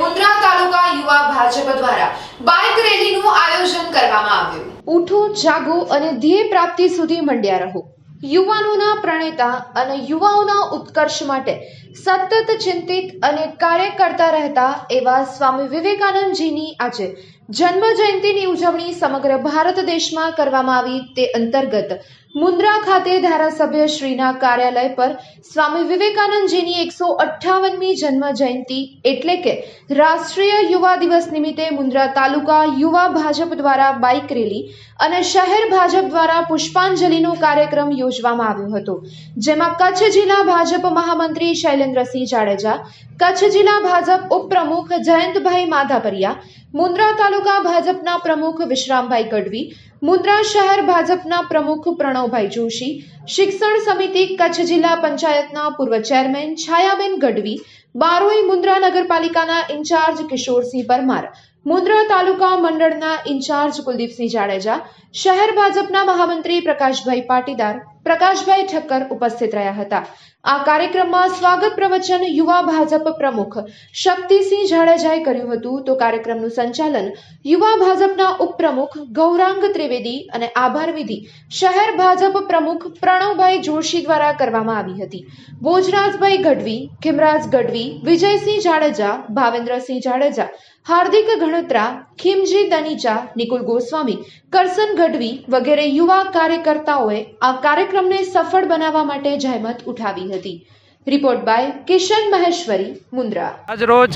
મુન્દ્રા તાલુકા યુવા ભાજપ દ્વારા બાઇક રેલીનું આયોજન કરવામાં આવ્યું. ઉઠો, જાગો અને ધ્યેય પ્રાપ્તિ સુધી મંડ્યા રહો. યુવાનોના પ્રણેતા અને યુવાઓના ઉત્કર્ષ માટે સતત ચિંતિત અને કાર્ય કરતા રહેતા એવા સ્વામી વિવેકાનંદજીની આજે જન્મ જયંતિની ઉજવણી સમગ્ર ભારત દેશમાં કરવામાં આવી તે અંતર્ગત મુન્દ્રા ખાતે ધારાસભ્ય શ્રીના કાર્યાલય પર સ્વામી વિવેકાનંદજીની એકસો અઠ્ઠાવનમી જન્મ જયંતિ એટલે કે રાષ્ટ્રીય યુવા દિવસ નિમિત્તે મુન્દ્રા તાલુકા યુવા ભાજપ દ્વારા બાઇક રેલી અને શહેર ભાજપ દ્વારા પુષ્પાંજલિનો કાર્યક્રમ યોજવામાં આવ્યો હતો, જેમાં કચ્છ જિલ્લા ભાજપ મહામંત્રી શૈલેન્દ્રસિંહ જાડેજા, કચ્છ જિલ્લા ભાજપ ઉપપ્રમુખ જયંતભાઈ માધાપરિયા મુન્દ્રા તાલુકા ભાજપના પ્રમુખ વિશ્રામભાઈ ગઢવી, મુન્દ્રા શહેર ભાજપના પ્રમુખ પ્રણવભાઈ જોશી, શિક્ષણ સમિતિ કચ્છ જિલ્લા પંચાયતના પૂર્વ ચેરમેન છાયાબેન ગઢવી, બારોઈ મુન્દ્રા નગરપાલિકાના ઇન્ચાર્જ કિશોરસિંહ પરમાર, મુન્દ્રા તાલુકા મંડળના ઇન્ચાર્જ કુલદીપસિંહ જાડેજા, શહેર ભાજપના મહામંત્રી પ્રકાશભાઈ પાટીદાર પ્રકાશભાઈ ઠક્કર ઉપસ્થિત રહ્યા હતા. આ કાર્યક્રમમાં સ્વાગત પ્રવચન યુવા ભાજપ પ્રમુખ શક્તિસિંહ જાડેજાએ કર્યું હતું. તો કાર્યક્રમનું સંચાલન યુવા ભાજપના ઉપપ્રમુખ ગૌરાંગ ત્રિવેદી અને આભાર વિધિ શહેર ભાજપ પ્રમુખ પ્રણવભાઈ જોશી દ્વારા કરવામાં આવી હતી. ભોજરાજભાઈ ગઢવી, ખિમરાજ ગઢવી, વિજયસિંહ જાડેજા, ભાવેન્દ્રસિંહ જાડેજા, હાર્દિક ગણત્રા, ખીમજી દનીચા નિકુલ ગોસ્વામી, કરસન ગઢવી વગેરે યુવા કાર્યકર્તાઓએ આ કાર્યક્રમને સફળ બનાવવા માટે જહેમત ઉઠાવી હતી. Report by Kishan Maheshwari, Mundra. આજ રોજ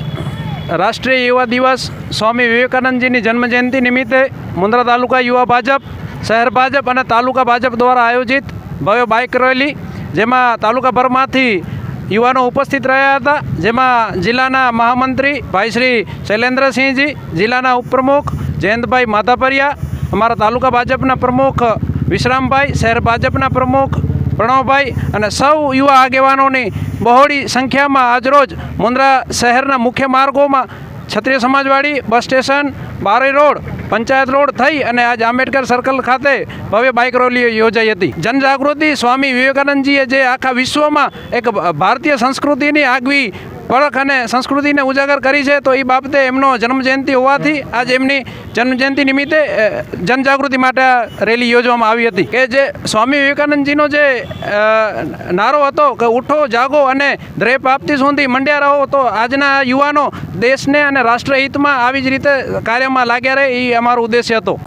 રાષ્ટ્રીય યુવા દિવસ, સ્વામી વિવેકાનંદજીની જન્મજયંતિ નિમિત્તે મુન્દ્રા તાલુકા યુવા ભાજપ, શહેર ભાજપ અને તાલુકા ભાજપ દ્વારા આયોજિત ભવ્ય બાઇક રેલી, જેમાં તાલુકાભરમાંથી યુવાનો ઉપસ્થિત રહ્યા હતા. જેમાં જિલ્લાના મહામંત્રી ભાઈ શ્રી શૈલેન્દ્રસિંહજી, જિલ્લાના ઉપપ્રમુખ જયંતભાઈ માધાપરિયા, અમારા તાલુકા ભાજપના પ્રમુખ વિશ્રામભાઈ, શહેર ભાજપના પ્રમુખ પ્રણવભાઈ અને સૌ યુવા આગેવાનોની બહોળી સંખ્યામાં આજરોજ મુન્દ્રા શહેરના મુખ્ય માર્ગોમાં ક્ષત્રિય સમાજવાડી bus station, Bari road, panchayat road થઈ અને આજ આંબેડકર સર્કલ ખાતે ભવ્ય બાઇક રેલી યોજાઈ હતી. જનજાગૃતિ સ્વામી વિવેકાનંદજીએ જે આખા વિશ્વમાં એક ભારતીય સંસ્કૃતિની આગવી પરખ અને સંસ્કૃતિને ઉજાગર કરી છે, તો એ બાબતે એમનો જન્મજયંતિ હોવાથી આજ એમની જન્મજયંતિ નિમિત્તે જનજાગૃતિ માટે રેલી યોજવામાં આવી હતી. કે જે સ્વામી વિવેકાનંદજીનો જે નારો હતો કે ઉઠો, જાગો અને ધ્યેય પ્રાપ્તિ સુધી મંડ્યા રહો, તો આજના યુવાનો દેશને અને રાષ્ટ્રહિતમાં આવી જ રીતે કાર્યમાં લાગ્યા રહે, એ અમારો ઉદ્દેશ્ય હતો.